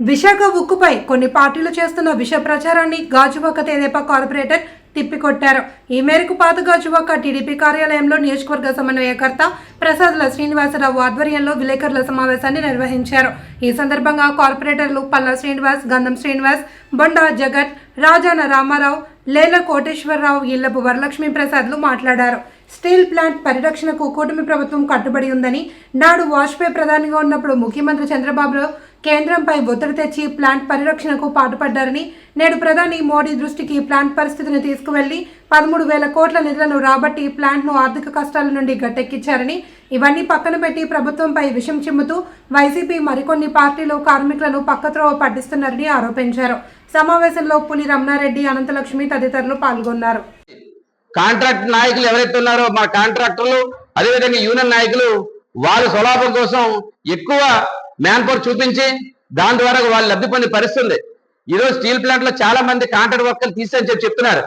విశాఖ ఉక్కుపై కొన్ని పార్టీలు చేస్తున్న విష ప్రచారాన్ని గాజువాక తెదేపా కార్పొరేటర్ తిప్పికొట్టారు. ఈ మేరకు పాత గాజువాక టీడీపీ కార్యాలయంలో నియోజకవర్గ సమన్వయకర్త ప్రసాద్ల శ్రీనివాసరావు ఆధ్వర్యంలో విలేకరుల సమావేశాన్ని నిర్వహించారు. ఈ సందర్భంగా కార్పొరేటర్లు పల్లా శ్రీనివాస్ గంధం శ్రీనివాస్ బొండా జగత్ రాజాన రామారావు లేల కోటేశ్వరరావు ఇళ్ళపు వరలక్ష్మి ప్రసాద్లు మాట్లాడారు. స్టీల్ ప్లాంట్ పరిరక్షణకు కూటమి ప్రభుత్వం కట్టుబడి ఉందని నాడు వాజ్పేయి ప్రధానిగా ఉన్నప్పుడు ముఖ్యమంత్రి చంద్రబాబు కేంద్రంపై ఒత్తిడి తెచ్చి ప్లాంట్ పరిరక్షణకు పాటుపడ్డారని నేడు ప్రధాని మోడీ దృష్టికి ప్లాంట్ పరిస్థితిని తీసుకువెళ్ళి పదమూడు వేల కోట్ల నిధులను రాబట్టి ప్లాంట్ను ఆర్థిక కష్టాల నుండి గట్టెక్కించారని ఇవన్నీ పక్కన పెట్టి ప్రభుత్వంపై విషం చిమ్ముతూ వైసీపీ మరికొన్ని పార్టీలు కార్మికులను పక్కత్రోవ పట్టిస్తున్నారని ఆరోపించారు. సమావేశంలో పులి రమణారెడ్డి అనంతలక్ష్మి తదితరులు పాల్గొన్నారు. కాంట్రాక్ట్ నాయకులు ఎవరైతే ఉన్నారో మా కాంట్రాక్టర్లు అదేవిధంగా యూనియన్ నాయకులు వాళ్ళ స్వలాభం కోసం ఎక్కువ మ్యాన్ పవర్ చూపించి దాని ద్వారా వాళ్ళు లబ్ధి పొందే పరిస్థితుంది ఈరోజు స్టీల్ ప్లాంట్లో చాలా మంది కాంట్రాక్ట్ వర్కర్లు తీసని చెప్పి చెప్తున్నారు.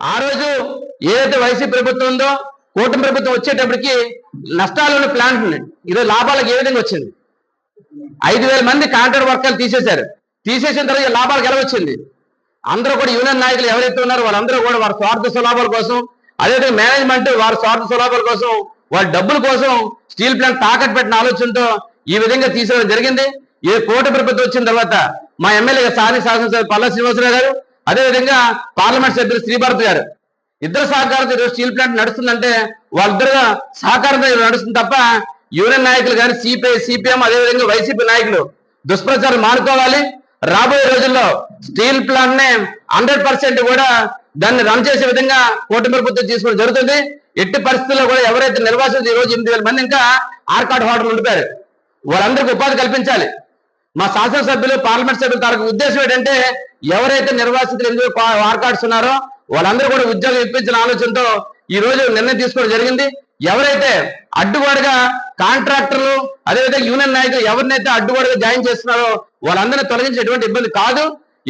ఆ రోజు ఏదైతే వైసీపీ ప్రభుత్వం ఉందో కూటమి ప్రభుత్వం వచ్చేటప్పటికి నష్టాలు ఉన్న ప్లాంట్ ఉన్నాయి ఈరోజు లాభాలకు ఏ విధంగా వచ్చింది? ఐదు వేల మంది కాంట్రాక్ట్ వర్కర్లు తీసేశారు. తీసేసిన తర్వాత లాభాలకు ఎలా వచ్చింది? అందరూ కూడా యూనియన్ నాయకులు ఎవరైతే ఉన్నారో వాళ్ళందరూ కూడా వారి స్వార్థ స్వలాభాల కోసం అదేవిధంగా మేనేజ్మెంట్ వారి స్వార్థ సులాభాల కోసం వాళ్ళ డబ్బుల కోసం స్టీల్ ప్లాంట్ తాకట్టు పెట్టిన ఆలోచనతో ఈ విధంగా తీసుకోవడం జరిగింది. ఏ కోటి ప్రభుత్వం వచ్చిన తర్వాత మా ఎమ్మెల్యే స్థానిక శాసనసభ్యులు పల్లా శ్రీనివాసరావు గారు అదేవిధంగా పార్లమెంట్ సభ్యులు శ్రీభారత్ గారు. ఇద్దరు సహకారంతో స్టీల్ ప్లాంట్ నడుస్తుందంటే వాళ్ళిద్దరు సహకారంతో నడుస్తుంది తప్ప యూనియన్ నాయకులు కానీ సిపిఐ సిపిఎం అదేవిధంగా వైసీపీ నాయకులు దుష్ప్రచారం మానుకోవాలి. రాబోయే రోజుల్లో స్టీల్ ప్లాంట్ నే హండ్రెడ్ పర్సెంట్ కూడా దాన్ని రన్ చేసే విధంగా కూటమి ప్రభుత్వం తీసుకోవడం జరుగుతుంది. ఎట్టి పరిస్థితుల్లో కూడా ఎవరైతే నిర్వాసితులు ఈ రోజు ఎనిమిది వేల మంది ఇంకా ఆర్కాడ్ హోటల్ ఉండిపోయారు. వాళ్ళందరికీ ఉపాధి కల్పించాలి. మా శాసనసభ్యులు పార్లమెంట్ సభ్యుల తాలూకు ఉద్దేశం ఏంటంటే ఎవరైతే నిర్వాసితులు ఎందుకు ఆర్కాడ్స్ ఉన్నారో వాళ్ళందరూ కూడా ఉద్యోగం ఇప్పించిన ఆలోచనతో ఈ రోజు నిర్ణయం తీసుకోవడం జరిగింది. ఎవరైతే అడ్డుగోడగా కాంట్రాక్టర్లు అదేవిధంగా యూనియన్ నాయకులు ఎవరినైతే అడ్డుగోడగా జాయిన్ చేస్తున్నారో వాళ్ళందరినీ తొలగించే ఎటువంటి ఇబ్బంది కాదు.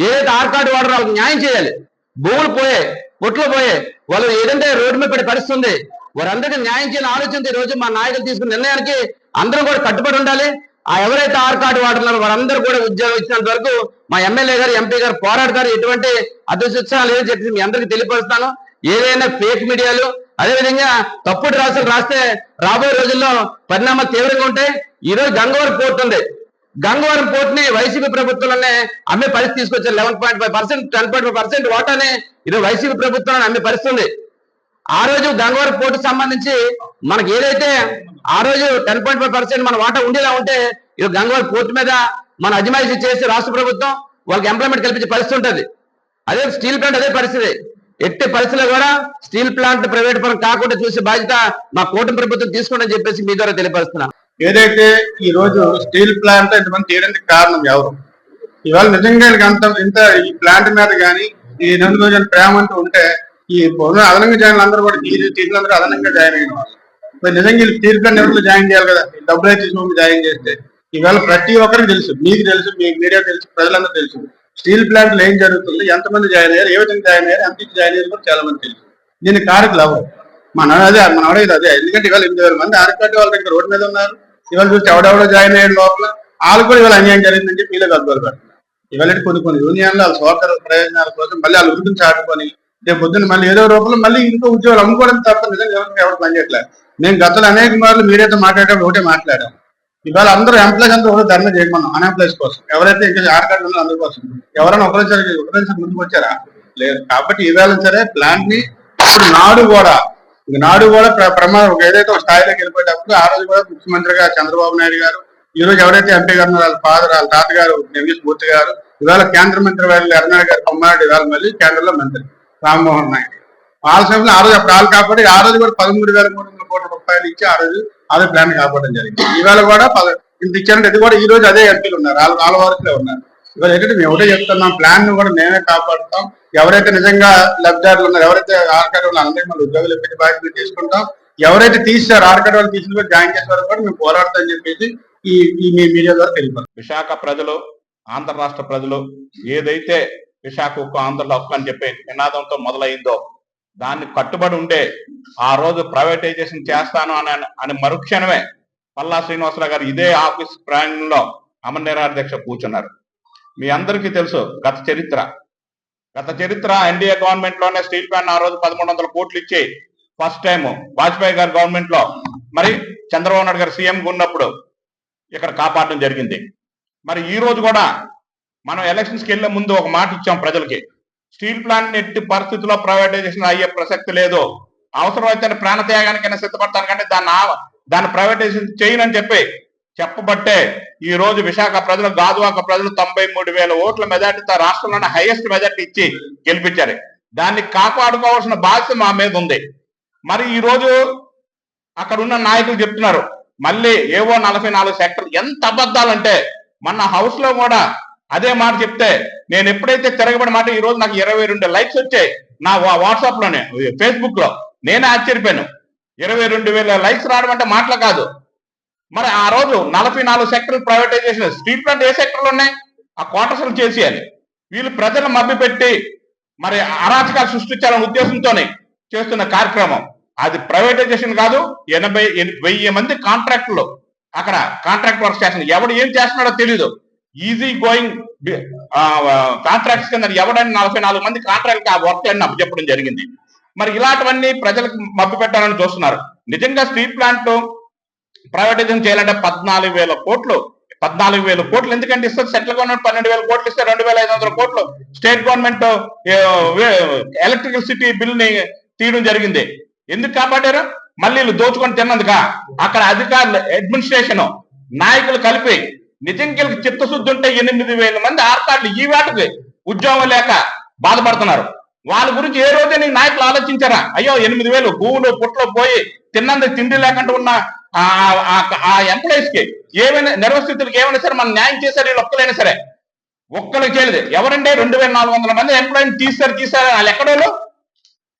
ఏదైతే ఆర్కాడ్ వాడరో వాళ్ళకి న్యాయం చేయాలి. భూములు పోయే పొట్లు పోయే వాళ్ళు ఏదంటే రోడ్డు మీద పడే పరిస్థితి వారందరికీ న్యాయం చేయాలని ఆలోచన ఈ రోజు మా నాయకులు తీసుకున్న నిర్ణయానికి అందరూ కూడా కట్టుబడి ఉండాలి. ఆ ఎవరైతే ఆర్ కార్డు వాడుతున్నారో వారందరూ కూడా ఉద్యోగం ఇచ్చినంత వరకు మా ఎమ్మెల్యే గారు ఎంపీ గారు పోరాడతారు ఎటువంటి అదృష్టం లేదని చెప్పి మీ అందరికీ తెలియపరుస్తాను. ఏదైనా ఫేక్ మీడియాలు అదేవిధంగా తప్పుడు రాసులు రాస్తే రాబోయే రోజుల్లో పరిణామాలు తీవ్రంగా ఉంటాయి. ఈరోజు గంగవరం పోర్ట్ ఉంది. గంగవరం పోర్ట్ని వైసీపీ ప్రభుత్వంలోనే అమ్మే పరిస్థితి తీసుకొచ్చారు. Eleven point five percent ten point five percent ఓటాని ఈరోజు వైసీపీ ప్రభుత్వం అమ్మే పరిస్థితి ఉంది. ఆ రోజు గంగవరం పోర్టు సంబంధించి మనకి ఏదైతే ఆ రోజు టెన్ పాయింట్ ఫైవ్ పర్సెంట్ మన వాటా ఉండేలా ఉంటే ఈరోజు గంగవరం పోర్టు మీద మన అజమాయిషి చేసి రాష్ట్ర ప్రభుత్వం వాళ్ళకి ఎంప్లాయ్మెంట్ కల్పించే పరిస్థితి ఉంటుంది. అదే స్టీల్ ప్లాంట్ అదే పరిస్థితి. ఎట్టి పరిస్థితుల్లో కూడా స్టీల్ ప్లాంట్ ప్రైవేట్ పరం కాకుండా చూసే బాధ్యత మా కూటమి ప్రభుత్వం తీసుకోండి చెప్పేసి మీ ద్వారా తెలియపరుస్తున్నా. ఏదైతే ఈ రోజు స్టీల్ ప్లాంట్ ఇంతమంది తీయడానికి కారణం ఎవరు? ఇవాళ నిజంగా అంత ఇంత ఈ ప్లాంట్ మీద కానీ ఈ రెండు రోజుల ప్రేమ అంటూ ఉంటే ఈ పొద్దున అదనంగా జాయిన్ అందరూ కూడా ఈ తీసినందరూ అదనంగా జాయిన్ అయిన వాళ్ళు నిజంగా వీళ్ళు స్టీల్ ఎవరు జాయిన్ చేయాలి కదా? డబ్బులు అయితే జాయిన్ చేస్తే ఇవాళ ప్రతి ఒక్కరికి తెలుసు మీకు తెలుసు మీకు మీడియా తెలుసు ప్రజలందరూ తెలుసు. స్టీల్ ప్లాంట్లో ఏం జరుగుతుంది? ఎంతమంది జాయిన్ అయ్యారు? ఏ విధంగా జాయిన్ అయ్యారు? ఎంత జాయిన్ అయ్యారు? కూడా చాలా మంది తెలియదు. దీని కారకులు ఎవరు? మన అదే మన అడగదు అదే. ఎందుకంటే ఇవాళ ఎనిమిది వేల మంది ఆర్కాటి వాళ్ళ దగ్గర రోడ్డు మీద ఉన్నారు. ఇవాళ చూస్తే ఎవడెవడో జాయిన్ అయ్యాడు లోపల. వాళ్ళు కూడా ఇవాళ అన్యాయం జరిగిందని చెప్పి వీళ్ళు అద్భుతాలు పెడుతున్నారు. ఇవాళ కొన్ని కొన్ని యూనియన్లు వాళ్ళ స్వార్థ ప్రయోజనాల కోసం మళ్ళీ వాళ్ళు గురించి చాటుకొని రేపు పొద్దున్న మళ్ళీ ఏదో రూపంలో మళ్ళీ ఇంకో ఉద్యోగాలు అమ్ముకోవడం తప్ప నిజంగా ఎవరికి ఎవరు పనిచేయట్లేదు మేము గతంలో అనేక మార్లు మీరైతే మాట్లాడేటప్పుడు ఒకటే మాట్లాడాం ఇవాళ అందరూ ఎంప్లాయీస్ అందరూ కూడా ధర్మ చేయమన్నాం అన్ఎంప్లాయీస్ కోసం. ఎవరైతే ఇంకా ఆర్కార్డు ఉన్నారో అందరి కోసం. ఎవరైనా ఒకరోసారి ఒకరోసారి ముందుకు వచ్చారా? లేదు. కాబట్టి ఈవేళ సరే ప్లాంట్ని ఇప్పుడు నాడు కూడా నాడు కూడా ప్రమాదం ఒక ఏదైతే ఒక స్థాయిలోకి వెళ్ళిపోయేటప్పుడు ఆ రోజు కూడా ముఖ్యమంత్రిగా చంద్రబాబు నాయుడు గారు ఈ రోజు ఎవరైతే ఎంపీ గారు వాళ్ళ ఫాదర్ వాళ్ళ తాతగారు నెవ్యూస్ మూర్తి గారు ఇవాళ కేంద్ర మంత్రి వారి అరుణాడు గారు కుమారుడు ఇవాళ మళ్ళీ కేంద్రంలో మంత్రి రామ్మోహన్ నాయుడు. వాళ్ళ సమయంలో ఆ రోజు అప్పుడు వాళ్ళు కాబట్టి ఆ రోజు కూడా పదమూడు వేల మూడు కోట్ల రూపాయలు ఇచ్చి ఆ రోజు అదే ప్లాన్ కాపాడడం జరిగింది. ఇవాళ కూడా ఇంత ఇచ్చారంటే ఇది కూడా ఈ రోజు అదే ఎంపీలు ఉన్నారు. వాళ్ళు వాళ్ళ వరకులే ఉన్నారు. ఇవాళ ఏంటంటే మేము ఒకటే చెప్తున్నాం ప్లాన్ను కూడా మేమే కాపాడుతాం. ఎవరైతే నిజంగా లబ్ధిదారులు ఉన్నారు ఎవరైతే ఆర్కాడ్ వాళ్ళు అందరికీ మన ఉద్యోగులు ఎప్పటి బాధ్యత తీసుకుంటాం. ఎవరైతే తీసారు ఆర్కాడ్ వాళ్ళు తీసిన జాయిన్ చేసే వరకు కూడా మేము పోరాడతాం అని చెప్పేసి ఈ ఈ మీ మీడియా ద్వారా తెలిపారు విశాఖ ప్రజలు ఆంధ్ర రాష్ట్ర ప్రజలు ఏదైతే విశాఖ ఉక్కు ఆంధ్రలో హక్కు అని చెప్పి నినాదంతో మొదలైందో దాన్ని కట్టుబడి ఉండే ఆ రోజు ప్రైవేటైజేషన్ చేస్తాను అని అని మరుక్షణమే పల్లా శ్రీనివాసరావు గారు ఇదే ఆఫీస్ ప్రాంగణంలో అమర నిరాధ్యక్ష కూర్చున్నారు. మీ అందరికీ తెలుసు గత చరిత్ర. గత చరిత్ర ఎన్డీఏ గవర్నమెంట్లోనే స్టీల్ ప్లాంట్ ఆ రోజు పదమూడు వందల కోట్లు ఇచ్చి ఫస్ట్ టైం వాజ్పేయి గారి గవర్నమెంట్లో మరి చంద్రబాబు నాయుడు గారు సీఎం ఉన్నప్పుడు ఇక్కడ కాపాడడం జరిగింది. మరి ఈ రోజు కూడా మనం ఎలక్షన్స్కి వెళ్ళే ముందు ఒక మాట ఇచ్చాం ప్రజలకి. స్టీల్ ప్లాంట్ ఎట్టి పరిస్థితుల్లో ప్రైవేటైజేషన్ అయ్యే ప్రసక్తి లేదు. అవసరమైతే ప్రాణత్యాగానికైనా సిద్ధపడతాను కానీ దాన్ని దాన్ని ప్రైవేటైజేషన్ చేయనని చెప్పి చెప్పబట్టే ఈ రోజు విశాఖ ప్రజలు గాజువాక ప్రజలు తొంభై మూడు వేల ఓట్ల మెజార్టీతో రాష్ట్రంలోనే హైయెస్ట్ మెజార్టీ ఇచ్చి గెలిపించారు. దాన్ని కాపాడుకోవాల్సిన బాధ్యత మా మీద ఉంది. మరి ఈ రోజు అక్కడ ఉన్న నాయకులు చెప్తున్నారు మళ్ళీ ఏవో నలభై నాలుగు సెక్టర్లు ఎంత అబద్ధాలంటే మన హౌస్లో కూడా అదే మాట చెప్తే నేను ఎప్పుడైతే తిరగబడి మాట ఈ రోజు నాకు ఇరవై రెండు లైక్స్ వచ్చాయి. నా వాట్సాప్లోనే ఫేస్బుక్లో. నేనే ఆశ్చర్యపోయాను. ఇరవై రెండు వేల లైక్స్ రావడం అంటే మాటలు కాదు. మరి ఆ రోజు నలభై నాలుగు సెక్టర్లు ప్రైవేటైజేషన్. స్ట్రీట్ ప్లాంట్ ఏ సెక్టర్లు ఉన్నాయి? ఆ క్వార్టర్స్లు చేసేయాలి. వీళ్ళు ప్రజలు మభ్యపెట్టి మరి అరాచకాలు సృష్టించాలనే ఉద్దేశంతోనే చేస్తున్న కార్యక్రమం. అది ప్రైవేటైజేషన్ కాదు ఎనభై వెయ్యి మంది కాంట్రాక్టులు అక్కడ కాంట్రాక్ట్ వర్క్ చేస్తున్నారు. ఎవడు ఏం చేస్తున్నాడో తెలియదు ఈజీ గోయింగ్ కాంట్రాక్ట్స్ కింద ఎవడని నలభై నాలుగు మంది కాంట్రాక్ట్ ఆ వర్క్ అని చెప్పడం జరిగింది. మరి ఇలాంటివన్నీ ప్రజలకు మబ్బు పెట్టాలని చూస్తున్నారు. నిజంగా స్టీల్ ప్లాంట్ ప్రైవేటైజేషన్ చేయాలంటే పద్నాలుగు వేల కోట్లు పద్నాలుగు వేల కోట్లు. ఎందుకంటే ఇస్తారు సెంట్రల్ గవర్నమెంట్ పన్నెండు వేల కోట్లు ఇస్తే రెండు వేల ఐదు వందల కోట్లు. స్టేట్ గవర్నమెంట్ ఎలక్ట్రికల్ సిటీ బిల్ని తీయడం జరిగింది. ఎందుకు కాపాడారు? మళ్ళీ వీళ్ళు దోచుకొని తిన్నందుక? అక్కడ అధికారులు అడ్మినిస్ట్రేషన్ నాయకులు కలిపి నిజం వీళ్ళకి చిత్తశుద్ధి ఉంటే ఎనిమిది వేల మంది ఆర్తాళ్ళు ఈ వాటికి. ఉద్యోగం లేక బాధపడుతున్నారు. వాళ్ళ గురించి ఏ రోజే నీ నాయకులు ఆలోచించారా? అయ్యో ఎనిమిది వేలు భూములు పుట్లో పోయి తిన్నంత తిండి లేకుండా ఉన్న ఆ- ఆ- ఎంప్లాయీస్కి ఏమైనా నిర్వస్థితులకు ఏమైనా సరే మనం న్యాయం చేశారు వీళ్ళు ఒక్కలైనా సరే. ఒక్కరికి చేయలేదు. ఎవరంటే రెండు వేల నాలుగు వందల మంది ఎంప్లాయీని తీస్తారు తీసారు వాళ్ళు ఎక్కడోళ్ళు?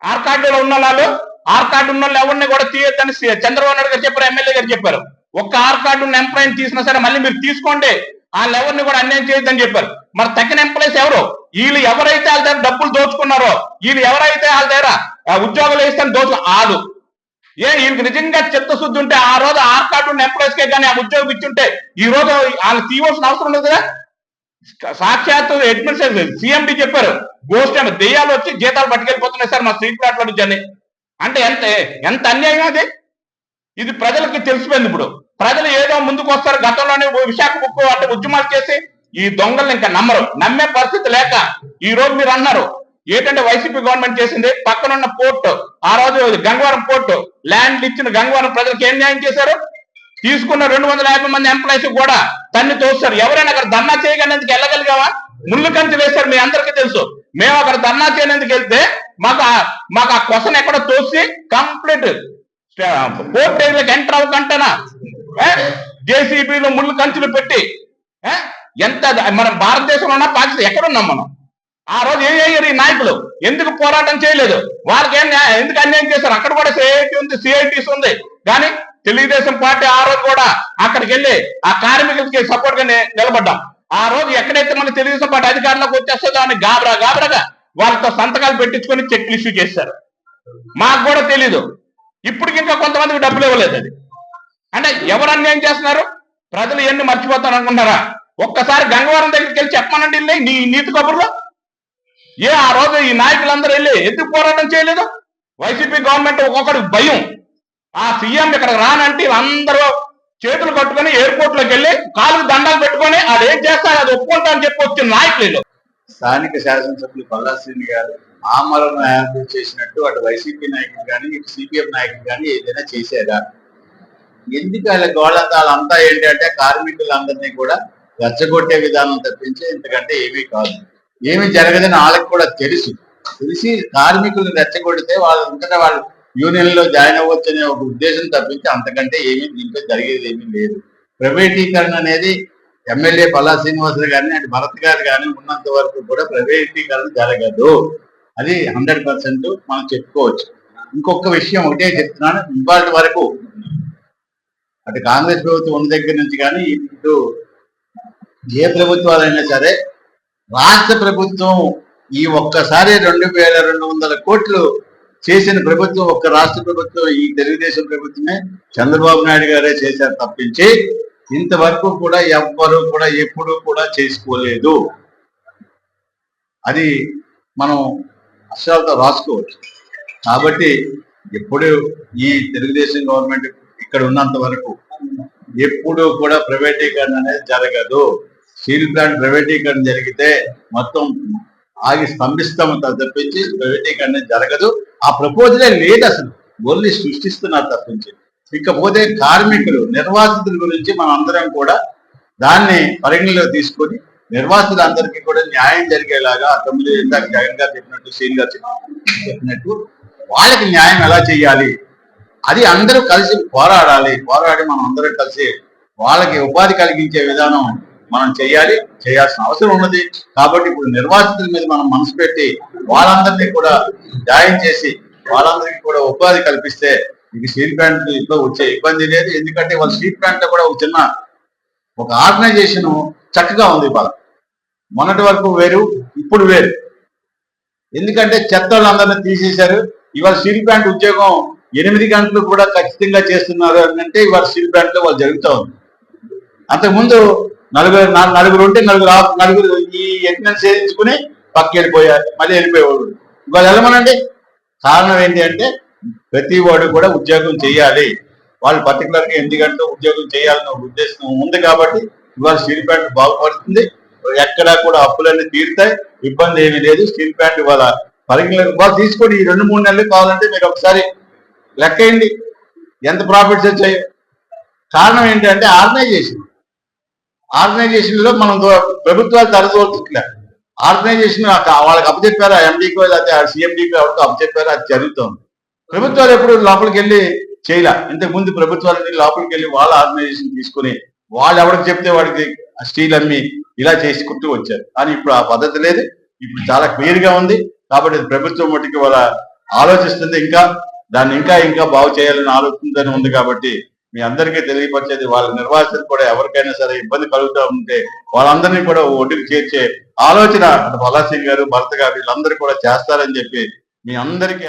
ఆర్ కార్డులో ఉన్న వాళ్ళు. ఆర్ కార్డు ఉన్న వాళ్ళు ఎవరిని కూడా తీయొద్దని చంద్రబాబు నాయుడు గారు చెప్పారు ఎమ్మెల్యే గారు చెప్పారు. ఒక్క ఆర్ కార్డు ఉన్న ఎంప్లాయీని తీసినా సరే మళ్ళీ మీరు తీసుకోండి. వాళ్ళు ఎవరిని కూడా అన్యాయం చేయొద్దని చెప్పారు. మరి తగిన ఎంప్లాయీస్ ఎవరు? వీళ్ళు ఎవరైతే వాళ్ళ దగ్గర డబ్బులు దోచుకున్నారో వీళ్ళు ఎవరైతే వాళ్ళ దగ్గర ఆ, ఉద్యోగాలు వేస్తాను దోచు ఆడు. ఏ వీళ్ళకి నిజంగా చిత్తశుద్ధి ఉంటే ఆ రోజు ఆర్ కార్డు ఉన్న ఎంప్లాయీస్ కే కానీ ఆ ఉద్యోగం ఇచ్చుంటే ఈ రోజు వాళ్ళు తీయవలసిన అవసరం లేదు కదా? సాక్షాత్తు అడ్మినిస్ట్రేషన్ సీఎండి చెప్పారు. గోష్ఠి దెయ్యాలు వచ్చి జీతాలు పట్టుకెళ్ళిపోతున్నాయి సార్ మా స్ట్రీట్ ప్లాట్ల నుంచి అని. అంటే ఎంత ఎంత అన్యాయం అది? ఇది ప్రజలకి తెలిసిపోయింది ఇప్పుడు. ప్రజలు ఏదో ముందుకు వస్తారు గతంలోనే ఓ విశాఖ ఉప్పు అంటే ఉద్యమాలు చేసి ఈ దొంగల్ని ఇంకా నమ్మరు. నమ్మే పరిస్థితి లేక ఈ రోజు మీరు అన్నారు ఏంటంటే వైసీపీ గవర్నమెంట్ చేసింది పక్కనున్న పోర్టు ఆ రోజు గంగవరం పోర్టు ల్యాండ్ ఇచ్చిన గంగవరం ప్రజలకు ఏం న్యాయం చేశారు? తీసుకున్న రెండు వందల యాభై మంది ఎంప్లాయీస్ కూడా తన్ని తోస్తారు. ఎవరైనా అక్కడ ధర్నా చేయగలిగేందుకు వెళ్ళగలిగావా? ముళ్ళు కంచి వేశారు మీ అందరికీ తెలుసు. మేము అక్కడ ధర్నా చేయనందుకు వెళ్తే మాకు మాకు ఆ క్వశ్చన్ ఎక్కడ తోసి కంప్లీట్ కోర్టు ఏరియాకి ఎంటర్ అవ్వకంటనా జేసీబీలో ముళ్ళు కంచులు పెట్టి ఎంత మనం భారతదేశంలో ఉన్నా పాకిస్తాన్ ఎక్కడున్నాం మనం? ఆ రోజు ఏం అయ్యారు ఈ నాయకులు ఎందుకు పోరాటం చేయలేదు? వాళ్ళకి ఏం ఎందుకు అన్యాయం చేశారు? అక్కడ కూడా సిఐటి ఉంది సిఐటిస్ ఉంది. కానీ తెలుగుదేశం పార్టీ ఆ రోజు కూడా అక్కడికి వెళ్ళి ఆ కార్మికులకి సపోర్ట్గా నిలబడ్డాం. ఆ రోజు ఎక్కడైతే మన తెలుగుదేశం పార్టీ అధికారంలోకి వచ్చేస్తుందో అని గాబరా గాబరాగా వాళ్ళతో సంతకాలు పెట్టించుకొని చెక్లు ఇష్యూ చేశారు. మాకు కూడా తెలీదు. ఇప్పటికి ఇంకా కొంతమందికి డబ్బులు ఇవ్వలేదు అది. అంటే ఎవరు అన్యాయం చేస్తున్నారు? ప్రజలు ఎన్ని మర్చిపోతారు అనుకుంటారా ఒక్కసారి గంగవరం దగ్గరికి వెళ్ళి చెప్పమనండి వెళ్ళి నీ నీతి కబుర్లో. ఏ ఆ రోజు ఈ నాయకులందరూ వెళ్ళి ఎందుకు పోరాటం చేయలేదు? వైసీపీ గవర్నమెంట్ ఒక్కొక్కడికి భయం. ఆ సీఎం ఇక్కడ రానంటే అందరూ చేతులు కట్టుకొని ఎయిర్పోర్ట్లోకి వెళ్ళి కాలు దండాలు పెట్టుకొని అది ఏం చేస్తారు అది ఒప్పుకుంటా అని చెప్పి వచ్చిన నాయకులు స్థానిక శాసనసభ్యులు పల్లాశ్రీని గారు ఆమరణ చేసినట్టు అటు వైసీపీ నాయకులు కానీ ఇటు సిపిఎం నాయకులు కానీ ఏదైనా చేసేదా ఎందుకు వాళ్ళ గోళంతాలు అంతా ఏంటంటే కార్మికులందరినీ కూడా రచ్చగొట్టే విధానం తప్పించి ఇంతకంటే ఏమీ కాదు. ఏమి జరగదని వాళ్ళకి కూడా తెలుసు. తెలిసి కార్మికులను రెచ్చగొడితే వాళ్ళు అంతటా వాళ్ళు యూనియన్లో జాయిన్ అవ్వచ్చు అనే ఒక ఉద్దేశం తప్పించి అంతకంటే ఏమీ దీంట్లో జరిగేది ఏమీ లేదు. ప్రైవేటీకరణ అనేది ఎమ్మెల్యే పల్లా శ్రీనివాసులు కానీ అటు భరత్ గారు కానీ ఉన్నంత వరకు కూడా ప్రైవేటీకరణ జరగదు. అది హండ్రెడ్ పర్సెంట్ మనం చెప్పుకోవచ్చు. ఇంకొక విషయం ఒకటే చెప్తున్నాను ఇవాటి వరకు అటు కాంగ్రెస్ ప్రభుత్వం ఉన్న దగ్గర నుంచి కానీ ఇటు ఏ ప్రభుత్వాలైనా సరే రాష్ట్ర ప్రభుత్వం ఈ ఒక్కసారి రెండు వేల రెండు వందల కోట్లు చేసిన ప్రభుత్వం ఒక్క రాష్ట్ర ప్రభుత్వం ఈ తెలుగుదేశం ప్రభుత్వమే చంద్రబాబు నాయుడు గారే చేశారు తప్పించి ఇంతవరకు కూడా ఎవ్వరు కూడా ఎప్పుడూ కూడా చేసుకోలేదు. అది మనం అక్షరాలతో రాసుకోవచ్చు. కాబట్టి ఎప్పుడు ఈ తెలుగుదేశం గవర్నమెంట్ ఇక్కడ ఉన్నంత వరకు ఎప్పుడు కూడా ప్రైవేటీకరణ అనేది జరగదు. స్టీల్ ప్లాంట్ ప్రైవేటీకరణ జరిగితే మొత్తం ఆగి స్తంభిస్తాము తప్పించి ప్రైవేటీకరణ అనేది జరగదు. ఆ ప్రపోజలే లేదు అసలు. ఓన్లీ సృష్టిస్తున్నారు తప్పించి. ఇకపోతే కార్మికులు నిర్వాసితుల గురించి మనం అందరం కూడా దాన్ని పరిగణలో తీసుకొని నిర్వాసితులందరికీ కూడా న్యాయం జరిగేలాగా తొమ్మిది ఇందాక జగన్ గారు చెప్పినట్టు సీన్ గారు చెప్పినట్టు- వాళ్ళకి న్యాయం ఎలా చేయాలి? అది అందరూ కలిసి పోరాడాలి. పోరాడి మనం అందరం కలిసి వాళ్ళకి ఉపాధి కలిగించే విధానం మనం చేయాలి. చేయాల్సిన అవసరం ఉన్నది. కాబట్టి ఇప్పుడు నిర్వాసితుల మీద మనం మనసు పెట్టి వాళ్ళందరినీ కూడా జాయిన్ చేసి వాళ్ళందరికీ కూడా ఉపాధి కల్పిస్తే ఇది స్టీల్ ప్లాంట్లో వచ్చే ఇబ్బంది లేదు. ఎందుకంటే వాళ్ళ స్టీల్ ప్లాంట్లో కూడా ఒక చిన్న ఒక ఆర్గనైజేషన్ చక్కగా ఉంది వాళ్ళ మొన్నటి వరకు వేరు ఇప్పుడు వేరు. ఎందుకంటే చెత్త వాళ్ళందరినీ తీసేశారు. ఇవాళ స్టీల్ ప్లాంట్ ఉద్యోగం ఎనిమిది గంటలు కూడా ఖచ్చితంగా చేస్తున్నారు అని అంటే ఇవాళ స్టీల్ ప్లాంట్లో వాళ్ళు జరుగుతూ ఉంది. అంతకుముందు నలుగురు నలుగురు ఉంటే నలుగురు ఆఫ్- నలుగురు ఈ యజ్ఞం సేవించుకుని పక్క వెళ్ళిపోయారు. మళ్ళీ వెళ్ళిపోయేవాడు ఇవాళ వెళ్ళమనండి. కారణం ఏంటి అంటే ప్రతి వాడు కూడా ఉద్యోగం చేయాలి. వాళ్ళు పర్టికులర్గా ఎనిమిది గంటలు ఉద్యోగం చేయాలన్న ఒక ఉద్దేశం ఉంది కాబట్టి ఇవాళ స్టీల్ ప్లాంట్ బాగుపడుతుంది. ఎక్కడా కూడా అప్పులన్నీ తీరుతాయి ఇబ్బంది ఏమీ లేదు. స్టీల్ ప్లాంట్ ఇవాళ పరిగణలోకి బాగా తీసుకొని ఈ రెండు మూడు నెలలు కావాలంటే మీరు ఒకసారి లెక్కేయండి. ఎంత ప్రాఫిట్స్ వచ్చాయో. కారణం ఏంటంటే ఆర్గనైజేషన్. ఆర్గనైజేషన్లో మనం ప్రభుత్వాలు తరదోలుతుట్లే ఆర్గనైజేషన్ వాళ్ళకి అప్పచెప్పారు? ఆ ఎండీకో లేకపోతే ఆ సీఎండీకో ఎవరికో అప్పచెప్పారు? అది జరుగుతోంది. ప్రభుత్వాలు ఎప్పుడు లోపలికి వెళ్ళి చేయలే. ఇంతకుముందు ముందు లోపలికి వెళ్ళి వాళ్ళ ఆర్గనైజేషన్ తీసుకుని వాళ్ళు ఎవరికి చెప్తే వాడికి ఆ స్టీలమ్మి ఇలా చేసుకుంటూ వచ్చారు. కానీ ఇప్పుడు ఆ పద్ధతి లేదు. ఇప్పుడు చాలా క్లియర్గా ఉంది. కాబట్టి ప్రభుత్వం మటుకు వాళ్ళ ఆలోచిస్తుంది ఇంకా. దాన్ని ఇంకా ఇంకా బాగు చేయాలని ఆలోచనతోనే ఉంది కాబట్టి మీ అందరికీ తెలియపరిచేది వాళ్ళ నిర్వాసితులు కూడా ఎవరికైనా సరే ఇబ్బంది కలుగుతూ ఉంటే వాళ్ళందరినీ కూడా ఒడ్డుకు చేర్చే ఆలోచన అటు సింగ్ గారు భరత్ గారు వీళ్ళందరూ కూడా చేస్తారని చెప్పి మీ అందరికీ